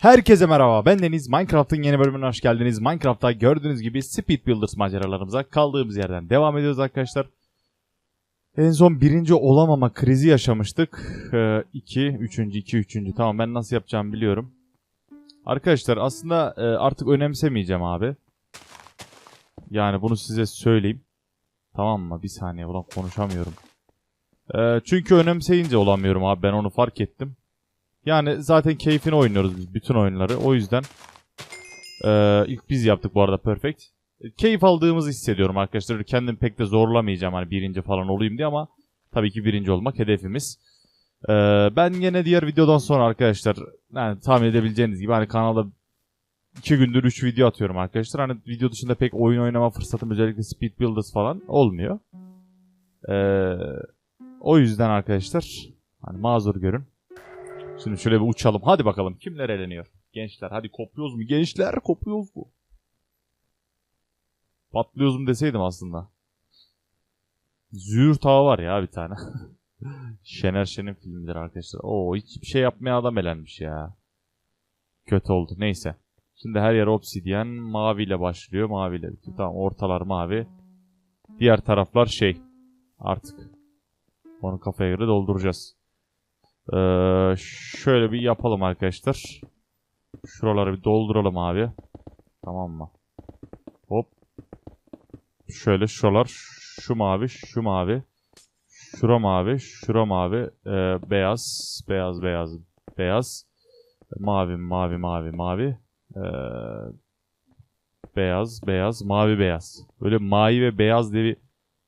Herkese merhaba ben Deniz. Minecraft'ın yeni bölümüne hoş geldiniz. Minecraft'ta gördüğünüz gibi Speed Builders maceralarımıza kaldığımız yerden devam ediyoruz arkadaşlar. En son birinci olamama krizi yaşamıştık. 2, üçüncü, iki, üçüncü. Tamam ben nasıl yapacağımı biliyorum. Arkadaşlar aslında e, artık önemsemeyeceğim abi. Yani bunu size söyleyeyim. Tamam mı? Bir saniye ulan konuşamıyorum. E, çünkü önemseyince olamıyorum abi ben onu fark ettim. Yani zaten keyfini oynuyoruz biz bütün oyunları. O yüzden e, ilk biz yaptık bu arada Perfect. E, Keyif aldığımızı hissediyorum arkadaşlar. Kendim pek de zorlamayacağım hani birinci falan olayım diye ama tabii ki birinci olmak hedefimiz. E, ben yine diğer videodan sonra arkadaşlar yani tahmin edebileceğiniz gibi hani kanalda iki gündür 3 video atıyorum arkadaşlar. Hani video dışında pek oyun oynama fırsatım özellikle Speed Builders falan olmuyor. E, o yüzden arkadaşlar hani mazur görün. Şimdi şöyle bir uçalım. Hadi bakalım kimler eleniyor? Gençler hadi kopuyoruz mu? Gençler kopuyoruz mu? Patlıyoruz mu deseydim aslında. Züğürt Ağa var ya bir tane. Şener Şen'in filmidir arkadaşlar. Oo hiçbir şey yapmaya adam elenmiş ya. Kötü oldu. Neyse. Şimdi her yer obsidyen. Maviyle başlıyor. Maviyle bitiyor. Tamam ortalar mavi. Diğer taraflar şey. Artık. Onu kafaya göre dolduracağız. Ee, şöyle bir yapalım arkadaşlar. Şuraları bir dolduralım abi. Tamam mı? Hop. Şöyle şuralar. Şu mavi, şu mavi. Şura mavi, şura mavi. Ee, beyaz, beyaz, beyaz, beyaz. Mavi, mavi, mavi, mavi. Ee, beyaz, beyaz, mavi, beyaz. Böyle mavi ve beyaz diye bir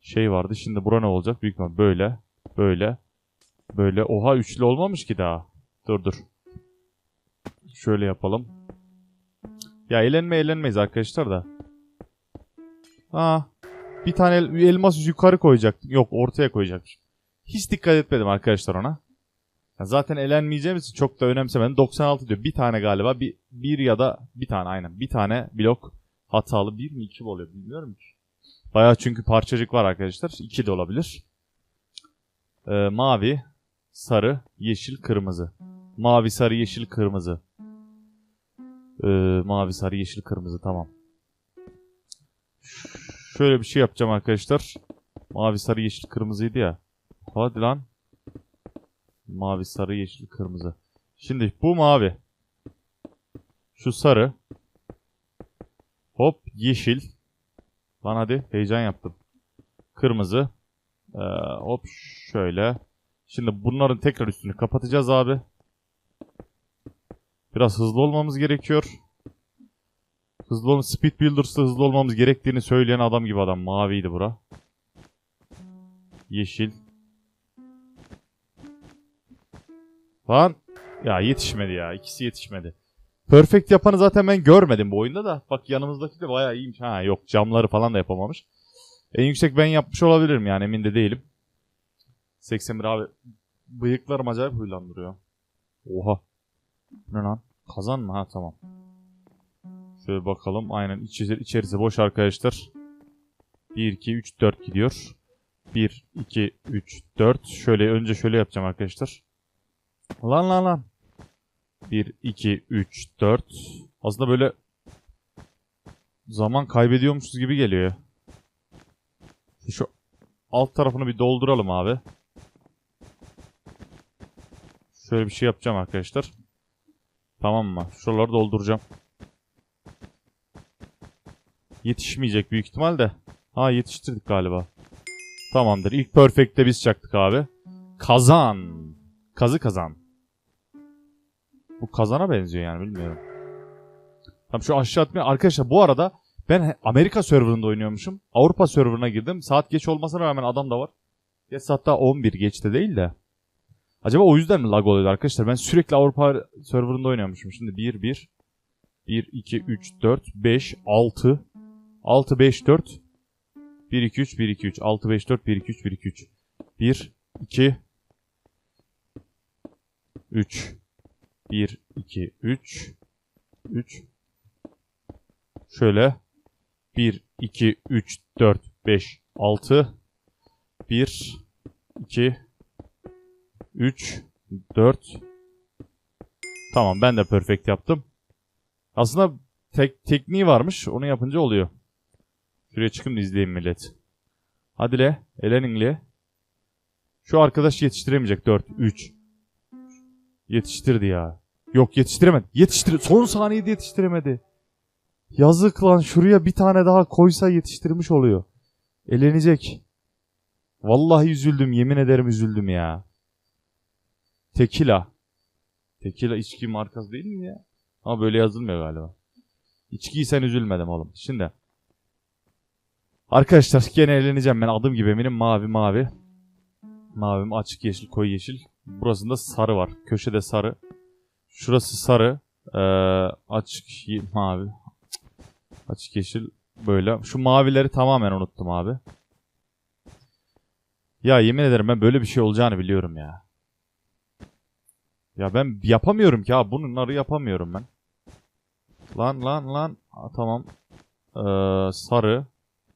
şey vardı. Şimdi bura ne olacak? Büyük ihtimal böyle, böyle. Böyle oha üçlü olmamış ki daha. Dur dur. Şöyle yapalım. Ya eğlenme eğlenmeyiz arkadaşlar da. Ha, bir tane el- elmas yukarı koyacaktım. Yok ortaya koyacakmışım. Hiç dikkat etmedim arkadaşlar ona. Ya zaten elenmeyeceğimiz için çok da önemsemedim. 96 diyor. Bir tane galiba. Bir, bir ya da bir tane aynen. Bir tane blok hatalı. Bir mi iki mi oluyor bilmiyorum ki. Baya çünkü parçacık var arkadaşlar. İki de olabilir. Ee, mavi, sarı, yeşil, kırmızı. Mavi, sarı, yeşil, kırmızı. Ee, mavi, sarı, yeşil, kırmızı. Tamam. Şöyle bir şey yapacağım arkadaşlar. Mavi, sarı, yeşil, kırmızıydı ya. Hadi lan. Mavi, sarı, yeşil, kırmızı. Şimdi bu mavi. Şu sarı. Hop yeşil. Lan hadi heyecan yaptım. Kırmızı. Ee, hop şöyle. Şimdi bunların tekrar üstünü kapatacağız abi. Biraz hızlı olmamız gerekiyor. Hızlı olmamız, Speed Builders'ta hızlı olmamız gerektiğini söyleyen adam gibi adam. Maviydi bura. Yeşil. Lan. Ya yetişmedi ya. İkisi yetişmedi. Perfect yapanı zaten ben görmedim bu oyunda da. Bak yanımızdaki de bayağı iyiymiş. Ha yok camları falan da yapamamış. En yüksek ben yapmış olabilirim yani emin de değilim. 81 abi. Bıyıklarım acayip huylandırıyor. Oha. Ne lan? Kazan mı? Ha tamam. Şöyle bakalım. Aynen içi, içerisi boş arkadaşlar. 1, 2, 3, 4 gidiyor. 1, 2, 3, 4. Şöyle önce şöyle yapacağım arkadaşlar. Lan lan lan. 1, 2, 3, 4. Aslında böyle zaman kaybediyormuşuz gibi geliyor. Şu alt tarafını bir dolduralım abi. Şöyle bir şey yapacağım arkadaşlar. Tamam mı? Şuraları dolduracağım. Yetişmeyecek büyük ihtimal de. Ha yetiştirdik galiba. Tamamdır. İlk perfect'te biz çaktık abi. Kazan. Kazı kazan. Bu kazana benziyor yani bilmiyorum. Tamam şu aşağı atmaya. Arkadaşlar bu arada ben Amerika serverında oynuyormuşum. Avrupa serverına girdim. Saat geç olmasına rağmen adam da var. Geç hatta 11 geçte değil de. Acaba o yüzden mi lag oluyordu arkadaşlar? Ben sürekli Avrupa serverında oynuyormuşum. Şimdi 1, 1, 1, 2, 3, 4, 5, 6, 6, 5, 4, 1, 2, 3, 1, 2, 3, 6, 5, 4, 1, 2, 3, 1, 2, 3, 1, 2, 3, 1, 2, 3, 3, şöyle. 1, 2, 3, 4, 5, 6, 1, 2, 3, 4, Tamam ben de perfect yaptım. Aslında tek tekniği varmış. Onu yapınca oluyor. Şuraya çıkın izleyin millet. Hadi le. Elenin le. Şu arkadaş yetiştiremeyecek. 4, 3. Yetiştirdi ya. Yok yetiştiremedi. Yetiştir. Son saniyede yetiştiremedi. Yazık lan şuraya bir tane daha koysa yetiştirmiş oluyor. Elenecek. Vallahi üzüldüm. Yemin ederim üzüldüm ya. Tekila. Tekila içki markası değil mi ya? Ama böyle yazılmıyor galiba. İçkiyi sen üzülmedim oğlum. Şimdi. Arkadaşlar gene eğleneceğim ben adım gibi eminim. Mavi mavi. Mavim açık yeşil koyu yeşil. Burasında sarı var. Köşede sarı. Şurası sarı. Ee, açık mavi. Açık yeşil böyle. Şu mavileri tamamen unuttum abi. Ya yemin ederim ben böyle bir şey olacağını biliyorum ya. Ya ben yapamıyorum ki abi. Bunları yapamıyorum ben. Lan lan lan. Aa, tamam. Ee, sarı.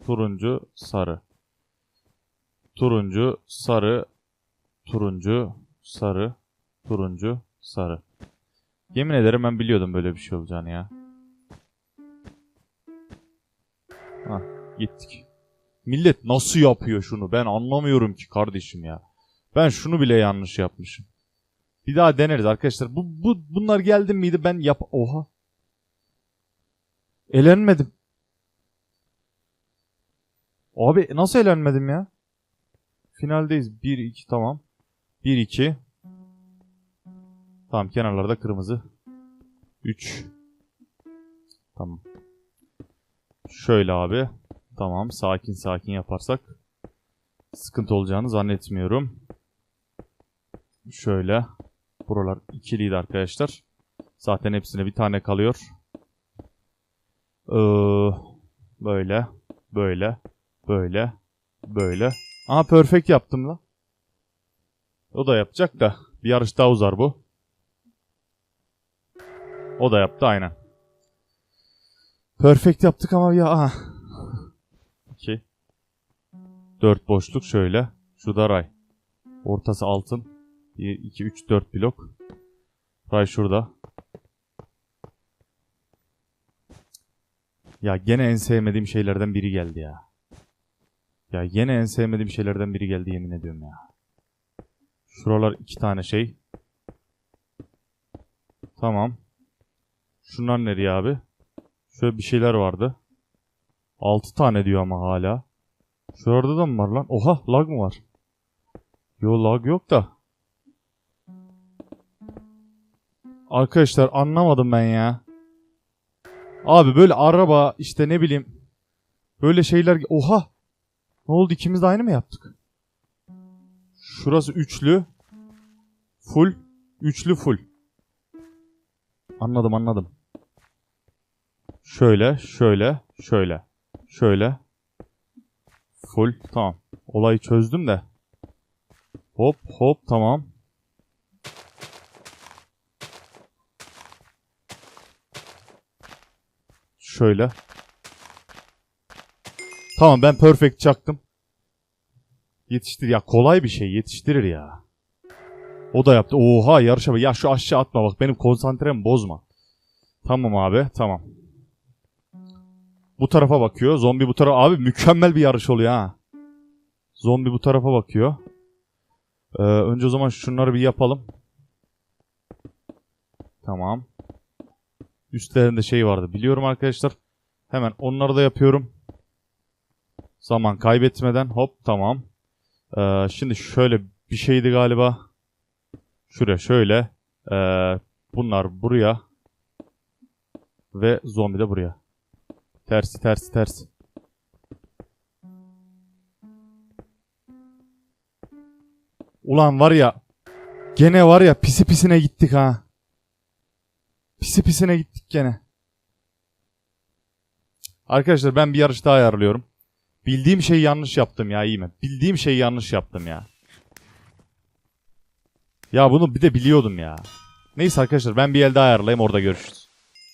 Turuncu. Sarı. Turuncu. Sarı. Turuncu. Sarı. Turuncu. Sarı. Yemin ederim ben biliyordum böyle bir şey olacağını ya. Hah gittik. Millet nasıl yapıyor şunu ben anlamıyorum ki kardeşim ya. Ben şunu bile yanlış yapmışım. Bir daha deneriz arkadaşlar. Bu, bu bunlar geldi miydi ben yap... Oha. Elenmedim. Abi nasıl elenmedim ya? Finaldeyiz. 1-2 tamam. 1-2. Tamam kenarlarda kırmızı. 3. Tamam. Şöyle abi. Tamam sakin sakin yaparsak sıkıntı olacağını zannetmiyorum. Şöyle. Buralar ikiliydi arkadaşlar. Zaten hepsine bir tane kalıyor. Ee, böyle. Böyle. Böyle. Böyle. Aha perfect yaptım la. O da yapacak da. Bir yarış daha uzar bu. O da yaptı aynen. Perfect yaptık ama ya aha. 2 4 boşluk şöyle. Şu da ray. Ortası altın. 1 2 3 4 blok. Ray şurada. Ya gene en sevmediğim şeylerden biri geldi ya. Ya gene en sevmediğim şeylerden biri geldi yemin ediyorum ya. Şuralar iki tane şey. Tamam. Şunlar nereye abi? Şöyle bir şeyler vardı. 6 tane diyor ama hala. Şurada da mı var lan? Oha lag mı var? Yo lag yok da. Arkadaşlar anlamadım ben ya. Abi böyle araba işte ne bileyim. Böyle şeyler. Oha. Ne oldu ikimiz de aynı mı yaptık? Şurası üçlü. Full. Üçlü full. Anladım anladım. Şöyle, şöyle, şöyle, şöyle. Full, tamam. Olayı çözdüm de. Hop, hop, tamam. Şöyle. Tamam ben perfect çaktım. Yetiştir ya kolay bir şey yetiştirir ya. O da yaptı. Oha yarışa bak. Ya şu aşağı atma bak benim konsantremi bozma. Tamam abi tamam. Bu tarafa bakıyor. Zombi bu tarafa. Abi mükemmel bir yarış oluyor ha. Zombi bu tarafa bakıyor. Ee, önce o zaman şunları bir yapalım. Tamam. Üstlerinde şey vardı. Biliyorum arkadaşlar. Hemen onları da yapıyorum. Zaman kaybetmeden. Hop tamam. Ee, şimdi şöyle bir şeydi galiba. Şuraya şöyle. Ee, bunlar buraya. Ve zombi de buraya. Tersi tersi tersi. Ulan var ya. Gene var ya pisi pisine gittik ha. Pisi pisine gittik gene. Arkadaşlar ben bir yarış daha ayarlıyorum. Bildiğim şeyi yanlış yaptım ya iyi mi? Bildiğim şeyi yanlış yaptım ya. Ya bunu bir de biliyordum ya. Neyse arkadaşlar ben bir el daha ayarlayayım orada görüşürüz.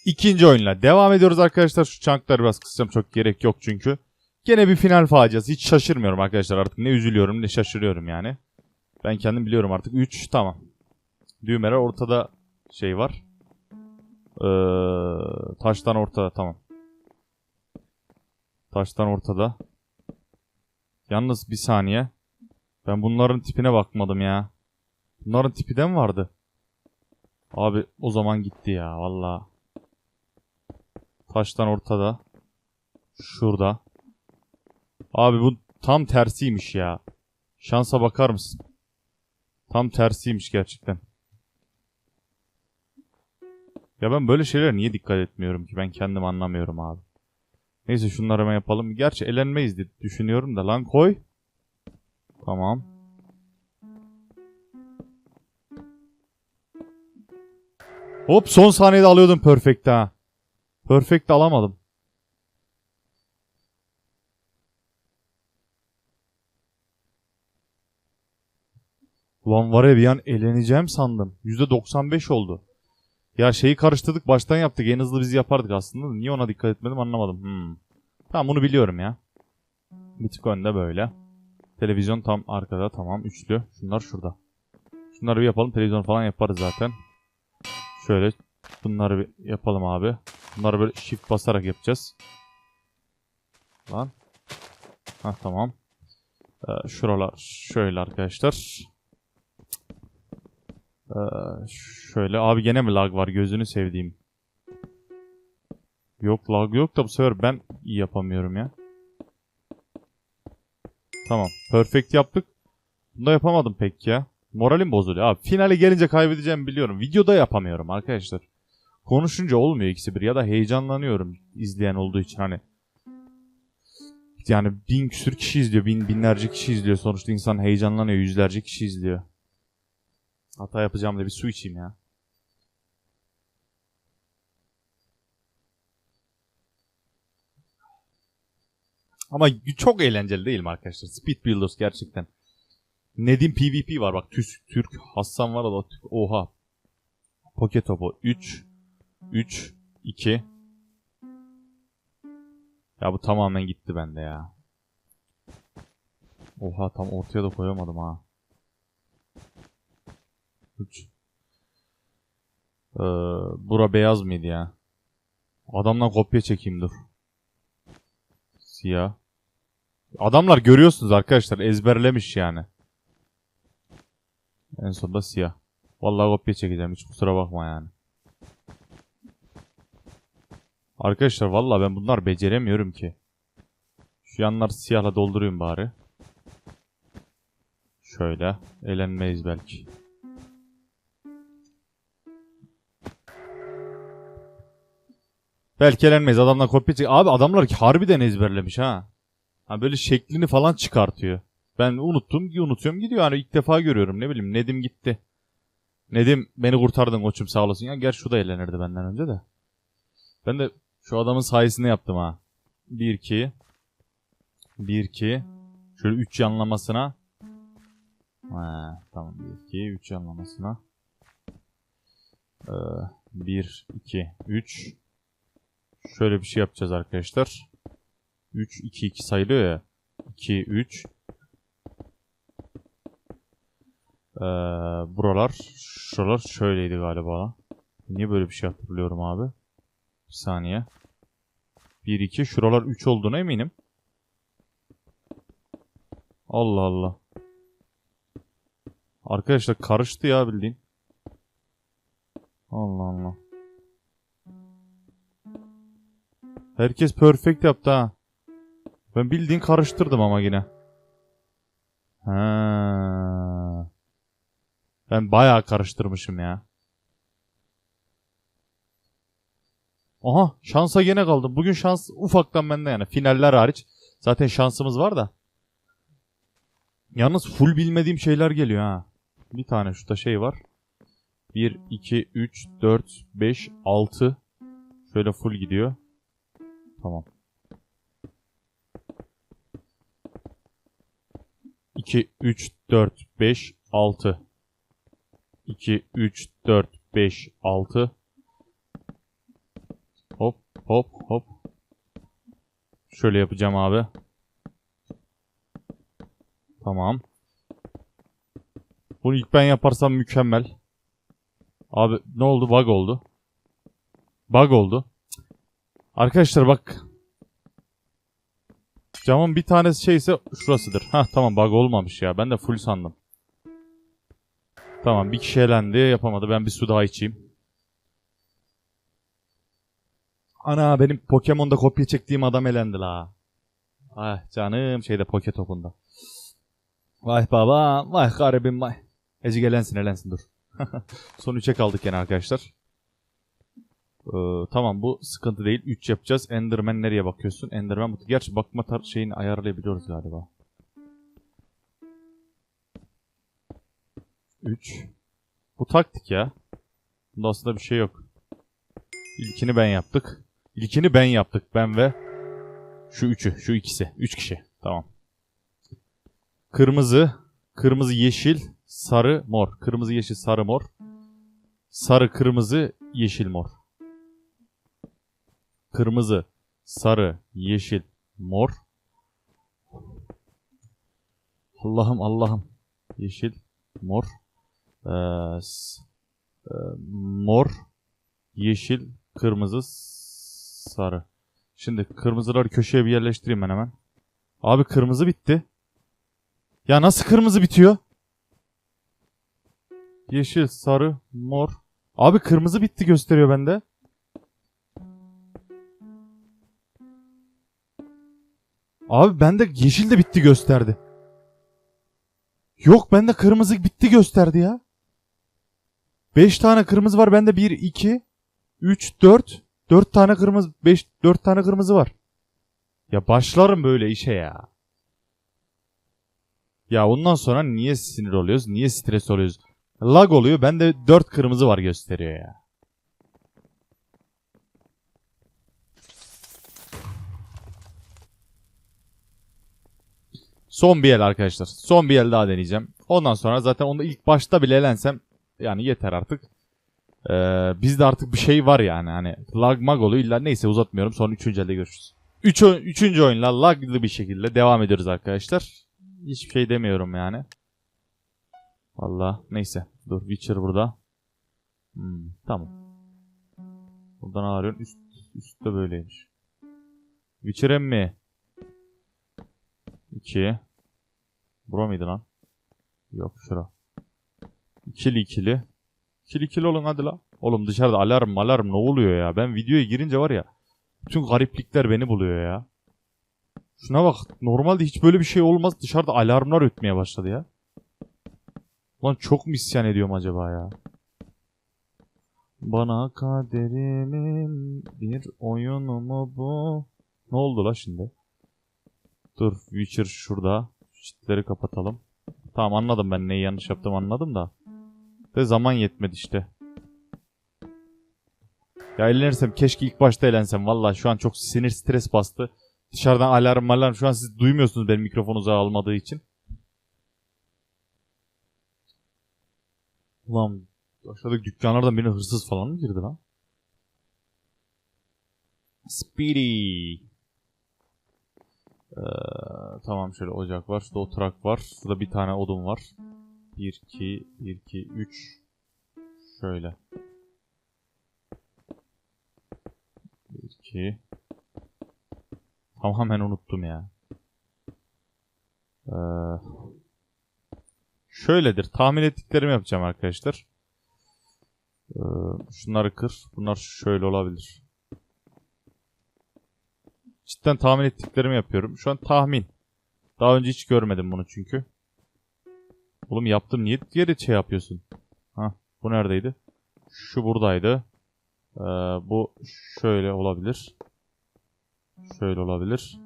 İkinci oyunla devam ediyoruz arkadaşlar. Şu çankları biraz kısacağım çok gerek yok çünkü. Gene bir final faciası. Hiç şaşırmıyorum arkadaşlar artık. Ne üzülüyorum ne şaşırıyorum yani. Ben kendim biliyorum artık. 3 tamam. Düğmeler ortada şey var. Ee, taştan ortada tamam. Taştan ortada. Yalnız bir saniye. Ben bunların tipine bakmadım ya. Bunların tipi de mi vardı? Abi o zaman gitti ya valla. Taştan ortada. Şurada. Abi bu tam tersiymiş ya. Şansa bakar mısın? Tam tersiymiş gerçekten. Ya ben böyle şeylere niye dikkat etmiyorum ki? Ben kendim anlamıyorum abi. Neyse şunları hemen yapalım. Gerçi elenmeyiz diye düşünüyorum da lan koy. Tamam. Hop son saniyede alıyordum perfect ha. Perfect alamadım. Ulan var ya bir an eleneceğim sandım. %95 oldu. Ya şeyi karıştırdık baştan yaptık. En hızlı biz yapardık aslında. da Niye ona dikkat etmedim anlamadım. Hmm. Tamam bunu biliyorum ya. Bir tık önde böyle. Televizyon tam arkada tamam üçlü. Şunlar şurada. Şunları bir yapalım. Televizyon falan yaparız zaten. Şöyle bunları bir yapalım abi. Bunları böyle shift basarak yapacağız. Lan. Ha tamam. Ee, şuralar şöyle arkadaşlar. Ee, şöyle abi gene mi lag var gözünü sevdiğim. Yok lag yok da bu sefer ben iyi yapamıyorum ya. Tamam. Perfect yaptık. Bunu da yapamadım pek ya. Moralim bozuluyor abi. Finale gelince kaybedeceğimi biliyorum. Videoda yapamıyorum arkadaşlar. Konuşunca olmuyor ikisi bir ya da heyecanlanıyorum izleyen olduğu için hani. Yani bin küsür kişi izliyor. Bin, binlerce kişi izliyor. Sonuçta insan heyecanlanıyor. Yüzlerce kişi izliyor. Hata yapacağım da bir su içeyim ya. Ama çok eğlenceli değil mi arkadaşlar? Speed Builders gerçekten. Nedim PvP var bak. Türk, Türk Hassan var da. Oha. Poket topu 3 3 2 Ya bu tamamen gitti bende ya. Oha tam ortaya da koyamadım ha. 3 ee, Bura beyaz mıydı ya? Adamdan kopya çekeyim dur. Siyah. Adamlar görüyorsunuz arkadaşlar ezberlemiş yani. En sonunda siyah. Vallahi kopya çekeceğim hiç kusura bakma yani. Arkadaşlar vallahi ben bunlar beceremiyorum ki. Şu yanlar siyahla doldurayım bari. Şöyle. Elenmeyiz belki. Belki elenmeyiz. Adamlar kopya çek... Abi adamlar ki harbiden ezberlemiş ha. Ha böyle şeklini falan çıkartıyor. Ben unuttum, unutuyorum gidiyor. Hani ilk defa görüyorum ne bileyim Nedim gitti. Nedim beni kurtardın koçum sağ olasın. Ya gerçi şu da eğlenirdi benden önce de. Ben de şu adamın sayesinde yaptım ha. 1 2 1 2 Şöyle 3 yanlamasına. Ha, tamam 1 2 3 yanlamasına. Ee, 1 2 3 Şöyle bir şey yapacağız arkadaşlar. 3 2 2 sayılıyor ya. 2 3 ee, buralar şuralar şöyleydi galiba. Niye böyle bir şey hatırlıyorum abi? Bir saniye. 1 2 şuralar 3 olduğuna eminim. Allah Allah. Arkadaşlar karıştı ya bildiğin. Allah Allah. Herkes perfect yaptı ha. Ben bildiğin karıştırdım ama yine. Ha. Ben bayağı karıştırmışım ya. Aha şansa gene kaldım. Bugün şans ufaktan bende yani. Finaller hariç. Zaten şansımız var da. Yalnız full bilmediğim şeyler geliyor ha. Bir tane şurada şey var. 1, 2, 3, 4, 5, 6. Şöyle full gidiyor. Tamam. 2, 3, 4, 5, 6. 2, 3, 4, 5, 6. Hop, hop, hop. Şöyle yapacağım abi. Tamam. Bunu ilk ben yaparsam mükemmel. Abi ne oldu? Bug oldu. Bug oldu. Arkadaşlar bak. Camın bir tanesi şeyse şurasıdır. Ha tamam bug olmamış ya. Ben de full sandım. Tamam bir kişi elendi yapamadı. Ben bir su daha içeyim. Ana benim Pokemon'da kopya çektiğim adam elendi la. Ah canım şeyde poke topunda. Vay baba, vay garibim vay. Eci elensin elensin dur. Son 3'e kaldık yine arkadaşlar. Ee, tamam bu sıkıntı değil. 3 yapacağız. Enderman nereye bakıyorsun? Enderman bu. Gerçi bakma tar şeyini ayarlayabiliyoruz galiba. 3. Bu taktik ya. Bunda aslında bir şey yok. İlkini ben yaptık. İlkini ben yaptık. Ben ve şu üçü. Şu ikisi. Üç kişi. Tamam. Kırmızı. Kırmızı, yeşil, sarı, mor. Kırmızı, yeşil, sarı, mor. Sarı, kırmızı, yeşil, mor. Kırmızı, sarı, yeşil, mor. Allah'ım Allah'ım. Yeşil, mor. Ee, e, mor, yeşil, kırmızı, sarı. Şimdi kırmızıları köşeye bir yerleştireyim ben hemen. Abi kırmızı bitti. Ya nasıl kırmızı bitiyor? Yeşil, sarı, mor. Abi kırmızı bitti gösteriyor bende. Abi bende yeşil de bitti gösterdi. Yok bende kırmızı bitti gösterdi ya. 5 tane kırmızı var bende 1 2 3 4 4 tane kırmızı 5 4 tane kırmızı var. Ya başlarım böyle işe ya. Ya ondan sonra niye sinir oluyoruz? Niye stres oluyoruz? Lag oluyor. Bende 4 kırmızı var gösteriyor ya. Son bir el arkadaşlar. Son bir el daha deneyeceğim. Ondan sonra zaten onu ilk başta bile elensem yani yeter artık. Ee, bizde artık bir şey var yani hani lag mag oluyor illa neyse uzatmıyorum sonra 3. elde görüşürüz. 3. Üç, üçüncü oyunla laglı bir şekilde devam ediyoruz arkadaşlar. Hiçbir şey demiyorum yani. Valla neyse dur Witcher burada. Hmm, tamam. Buradan arıyorsun üst, üstte böyleymiş. Witcher mi? 2. Bura mıydı lan? Yok şura. İkili ikili. İkili ikili olun hadi la. Oğlum dışarıda alarm alarm ne oluyor ya? Ben videoya girince var ya. Bütün gariplikler beni buluyor ya. Şuna bak. Normalde hiç böyle bir şey olmaz. Dışarıda alarmlar ötmeye başladı ya. Lan çok mu isyan ediyorum acaba ya? Bana kaderimin bir oyunu mu bu? Ne oldu la şimdi? Dur Witcher şurada. Çitleri kapatalım. Tamam anladım ben neyi yanlış yaptım anladım da. Ve zaman yetmedi işte. Ya eğlenirsem keşke ilk başta eğlensem. Valla şu an çok sinir stres bastı. Dışarıdan alarm alarm. Şu an siz duymuyorsunuz benim mikrofon uzağa almadığı için. Ulan aşağıdaki dükkanlardan birine hırsız falan mı girdi lan? Speedy. Ee, tamam şöyle ocak var. Şurada oturak var. Şurada bir tane odun var. 1, 2, 1, 2, 3. Şöyle. 1, 2. Tamamen unuttum ya. Ee, şöyledir. Tahmin ettiklerimi yapacağım arkadaşlar. Ee, şunları kır. Bunlar şöyle olabilir. Cidden tahmin ettiklerimi yapıyorum. Şu an tahmin. Daha önce hiç görmedim bunu çünkü. Oğlum yaptım niye diğeri şey yapıyorsun? Ha, bu neredeydi? Şu buradaydı. Ee, bu şöyle olabilir. Şöyle olabilir.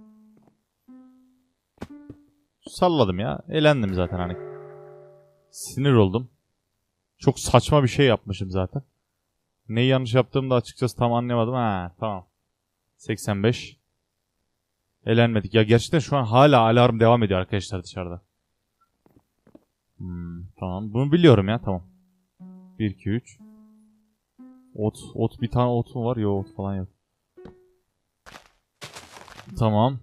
Salladım ya. Eğlendim zaten hani. Sinir oldum. Çok saçma bir şey yapmışım zaten. Neyi yanlış yaptığımı da açıkçası tam anlayamadım. Ha tamam. 85. Elenmedik. Ya gerçekten şu an hala alarm devam ediyor arkadaşlar dışarıda. Hmm, tamam. Bunu biliyorum ya tamam. 1 2 3. Ot ot bir tane ot mu var? Yok ot falan yok. Tamam.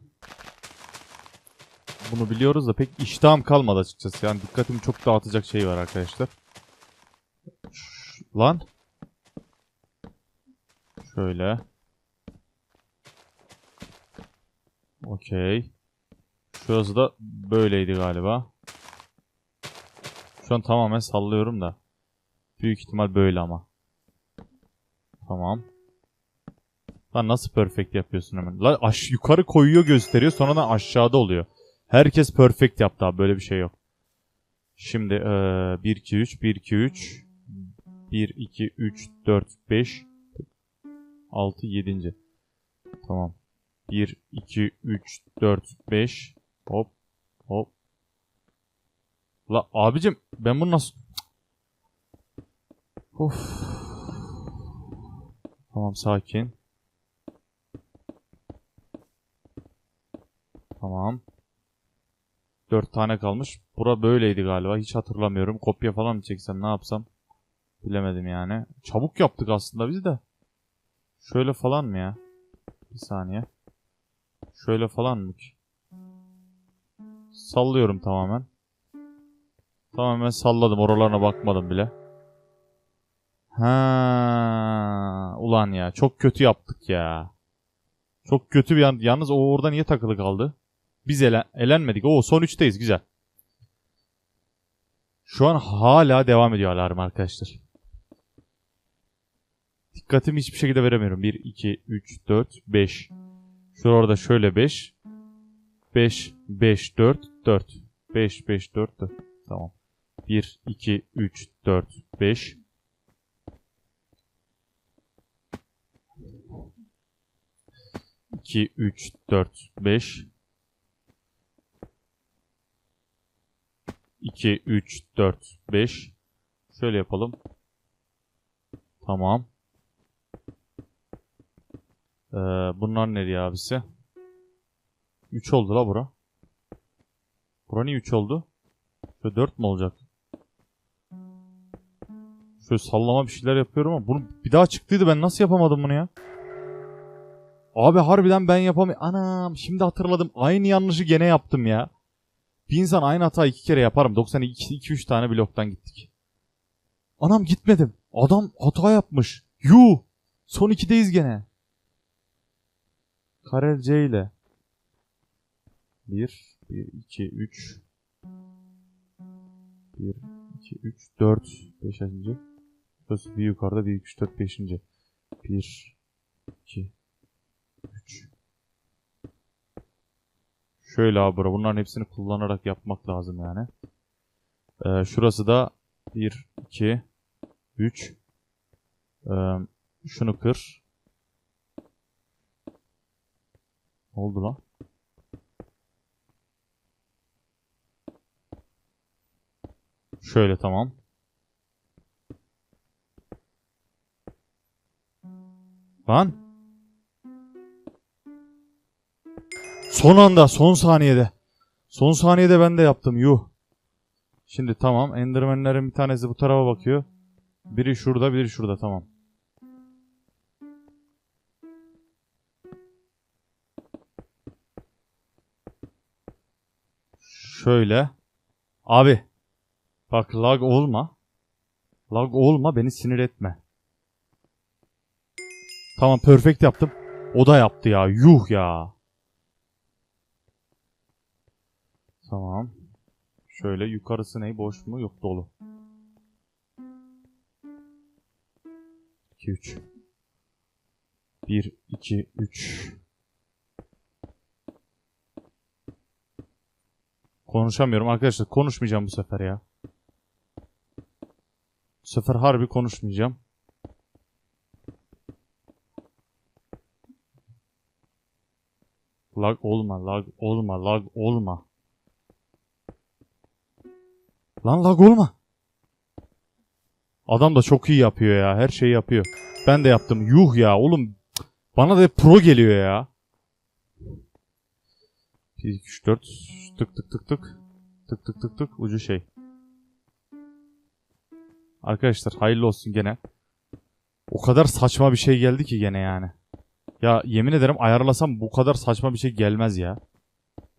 Bunu biliyoruz da pek iştahım kalmadı açıkçası. Yani dikkatimi çok dağıtacak şey var arkadaşlar. Ş- lan. Şöyle. Okey. Şurası da böyleydi galiba. Şu an tamamen sallıyorum da. Büyük ihtimal böyle ama. Tamam. Lan nasıl perfect yapıyorsun hemen? Lan aş yukarı koyuyor gösteriyor sonradan aşağıda oluyor. Herkes perfect yaptı abi böyle bir şey yok. Şimdi eee 1 2 3 1 2 3 1 2 3 4 5 6 7. Tamam. 1 2 3 4 5 hop hop. La abicim ben bunu nasıl Of. Tamam sakin. Tamam. Dört tane kalmış. Bura böyleydi galiba. Hiç hatırlamıyorum. Kopya falan mı çeksem ne yapsam? Bilemedim yani. Çabuk yaptık aslında biz de. Şöyle falan mı ya? Bir saniye. Şöyle falan mı ki? Sallıyorum tamamen. Tamamen salladım. Oralarına bakmadım bile. Ha, ulan ya çok kötü yaptık ya. Çok kötü bir. Yalnız o orada niye takılı kaldı? Biz elen, elenmedik. Oo son 3'teyiz güzel. Şu an hala devam ediyor alarm arkadaşlar. Dikkatimi hiçbir şekilde veremiyorum. 1, 2, 3, 4, 5. Şurada şöyle 5. 5, 5, 4, 4. 5, 5, 4, 4. Tamam. 1, 2, 3, 4, 5. İki, üç, dört, beş. 2, 3, 4, 5. Şöyle yapalım. Tamam. Ee, bunlar nereye abisi? 3 oldu la bura. Bura niye 3 oldu? Şöyle 4 mü olacak? Şöyle sallama bir şeyler yapıyorum ama bunu bir daha çıktıydı ben nasıl yapamadım bunu ya? Abi harbiden ben yapamıyorum. Anam şimdi hatırladım. Aynı yanlışı gene yaptım ya. Bir insan aynı hatayı iki kere yaparım. 92 2-3 tane bloktan gittik. Anam gitmedim. Adam hata yapmış. Yuh. Son 2'deyiz gene. Karel C ile. 1, 1, 2, 3. 1, 2, 3, 4, 5. Şurası bir yukarıda 1, 2, 3, 4, 5. 1, 2, 3. Şöyle abi bura. Bunların hepsini kullanarak yapmak lazım yani. Ee, şurası da 1, 2, 3. Ee, şunu kır. Ne oldu lan? Şöyle tamam. Lan. Son anda, son saniyede. Son saniyede ben de yaptım. Yuh. Şimdi tamam. Enderman'lerin bir tanesi bu tarafa bakıyor. Biri şurada, biri şurada. Tamam. Şöyle. Abi. Bak lag olma. Lag olma beni sinir etme. Tamam perfect yaptım. O da yaptı ya. Yuh ya. Tamam. Şöyle yukarısı ne? Boş mu? Yok dolu. 2 3 1 2 3 Konuşamıyorum arkadaşlar. Konuşmayacağım bu sefer ya. Bu sefer harbi konuşmayacağım. Lag olma, lag olma, lag olma. Lan lag olma. Adam da çok iyi yapıyor ya. Her şeyi yapıyor. Ben de yaptım. Yuh ya oğlum. Bana da pro geliyor ya. 1, 2, 3, 4. Tık tık tık tık. Tık tık tık tık. Ucu şey. Arkadaşlar hayırlı olsun gene. O kadar saçma bir şey geldi ki gene yani. Ya yemin ederim ayarlasam bu kadar saçma bir şey gelmez ya.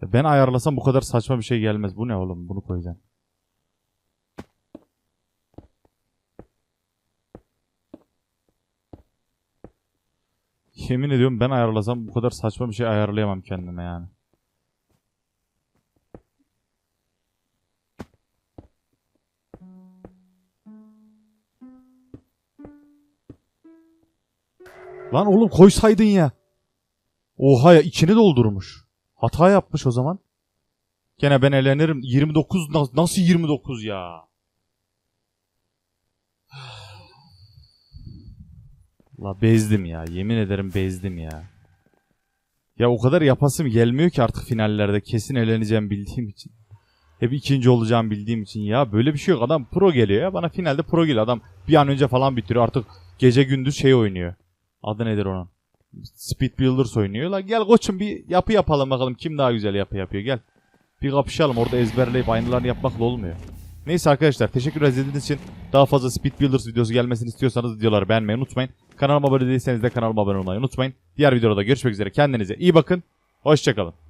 Ya Ben ayarlasam bu kadar saçma bir şey gelmez. Bu ne oğlum? Bunu koyacaksın. Yemin ediyorum ben ayarlasam bu kadar saçma bir şey ayarlayamam kendime yani. Lan oğlum koysaydın ya. Oha ya içini doldurmuş. Hata yapmış o zaman. Gene ben eğlenirim. 29 na- nasıl 29 ya? La bezdim ya. Yemin ederim bezdim ya. Ya o kadar yapasım gelmiyor ki artık finallerde. Kesin eğleneceğim bildiğim için. Hep ikinci olacağım bildiğim için. Ya böyle bir şey yok. Adam pro geliyor ya. Bana finalde pro geliyor. Adam bir an önce falan bitiriyor. Artık gece gündüz şey oynuyor. Adı nedir onun? Speed Builders oynuyor. La gel koçum bir yapı yapalım bakalım. Kim daha güzel yapı yapıyor. Gel. Bir kapışalım. Orada ezberleyip aynılarını yapmakla olmuyor. Neyse arkadaşlar teşekkür izlediğiniz için daha fazla Speed Builders videosu gelmesini istiyorsanız videoları beğenmeyi unutmayın. Kanalıma abone değilseniz de kanalıma abone olmayı unutmayın. Diğer videoda görüşmek üzere. Kendinize iyi bakın. Hoşçakalın.